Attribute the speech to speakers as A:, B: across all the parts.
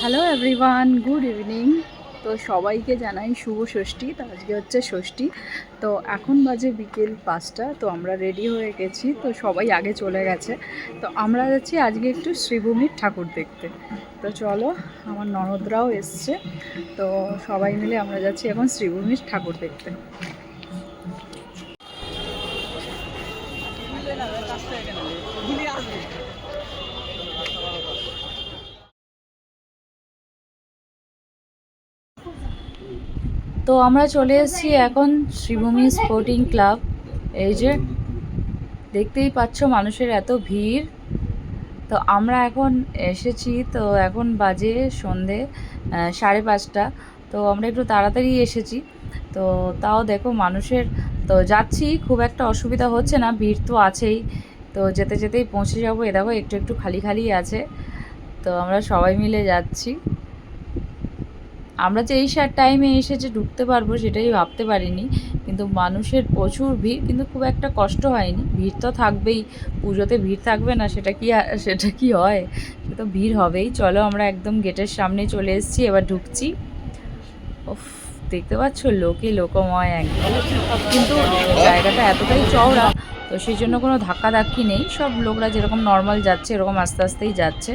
A: Hello everyone good evening তো সবাইকে জানাই শুভ ষষ্ঠী। তো আজকে হচ্ছে ষষ্ঠী। তো এখন বাজে বিকেল পাঁচটা। তো আমরা রেডি হয়ে গেছি। তো সবাই আগে চলে গেছে। তো আমরা যাচ্ছি আজকে একটু শ্রীভূমির ঠাকুর দেখতে। তো চলো, আমার ননদরাও এসছে। তো সবাই মিলে আমরা যাচ্ছি এখন শ্রীভূমির ঠাকুর দেখতে। তো আমরা চলে এসেছি এখন শ্রীভূমি স্পোর্টিং ক্লাব এই যে, দেখতেই পাচ্ছ মানুষের এত ভিড়। তো আমরা এখন এসেছি, তো এখন বাজে সন্ধে সাড়ে পাঁচটা। তো আমরা একটু তাড়াতাড়ি এসেছি। তো তাও দেখো মানুষের, তো যাচ্ছি, খুব একটা অসুবিধা হচ্ছে না, ভিড় তো আছেই। তো যেতে যেতেই পৌঁছে যাব। এ দেখো, একটু একটু খালি খালি আছে। তো আমরা সবাই মিলে যাচ্ছি। আমরা যে এই সার টাইমে এসে যে ঢুকতে পারব সেটাই ভাবতে পারিনি। কিন্তু মানুষের প্রচুর ভিড়, কিন্তু খুব একটা কষ্ট হয়নি। ভিড় তো থাকবেই, পুজোতে ভিড় থাকবে না, সেটা কি সেটা কি হয়? সে তো ভিড় হবেই। চলো আমরা একদম গেটের সামনে চলে এসেছি, এবার ঢুকছি। উফ, দেখতে পাচ্ছ? লোকে লোকময় একদম। কিন্তু জায়গাটা এতটাই চওড়া, তো সেই জন্য কোনো ধাক্কাধাক্কি নেই। সব লোকরা যেরকম নর্মাল যাচ্ছে, এরকম আস্তে আস্তেই যাচ্ছে।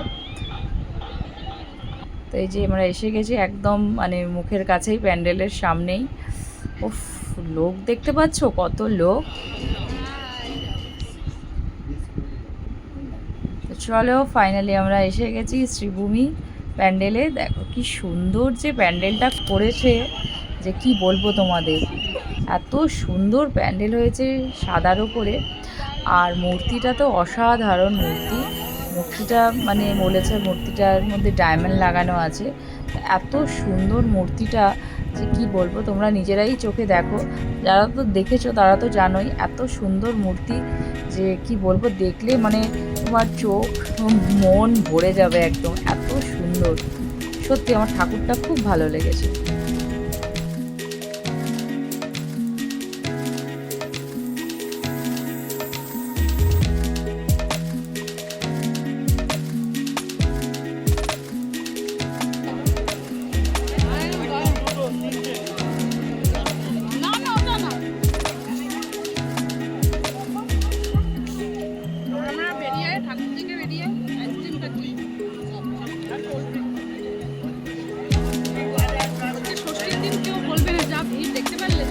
A: তো এই যে আমরা এসে গেছি একদম মানে মুখের কাছেই প্যান্ডেলের সামনেই। উফ, লোক দেখতে পাচ্ছ? কত লোক। চলো ফাইনালি আমরা এসে গেছি শ্রীভূমি প্যান্ডেলে। দেখো কি সুন্দর যে প্যান্ডেলটা করেছে, যে কি বলব তোমাদের? এত সুন্দর প্যান্ডেল হয়েছে সাদার ওপরে। আর মূর্তিটা তো অসাধারণ মূর্তি। মূর্তিটা মানে বলেছে মূর্তিটার মধ্যে ডায়মন্ড লাগানো আছে। এত সুন্দর মূর্তিটা যে কি বলব, তোমরা নিজেরাই চোখে দেখো। যারা তো দেখেছ তারা তো জানোই, এত সুন্দর মূর্তি যে কি বলব, দেখলে মানে তোমার চোখ মন ভরে যাবে একদম, এত সুন্দর। সত্যি, আমার ঠাকুরটা খুব ভালো লেগেছে।
B: কেউ বলবে না যা ভিড় দেখতে পারলে।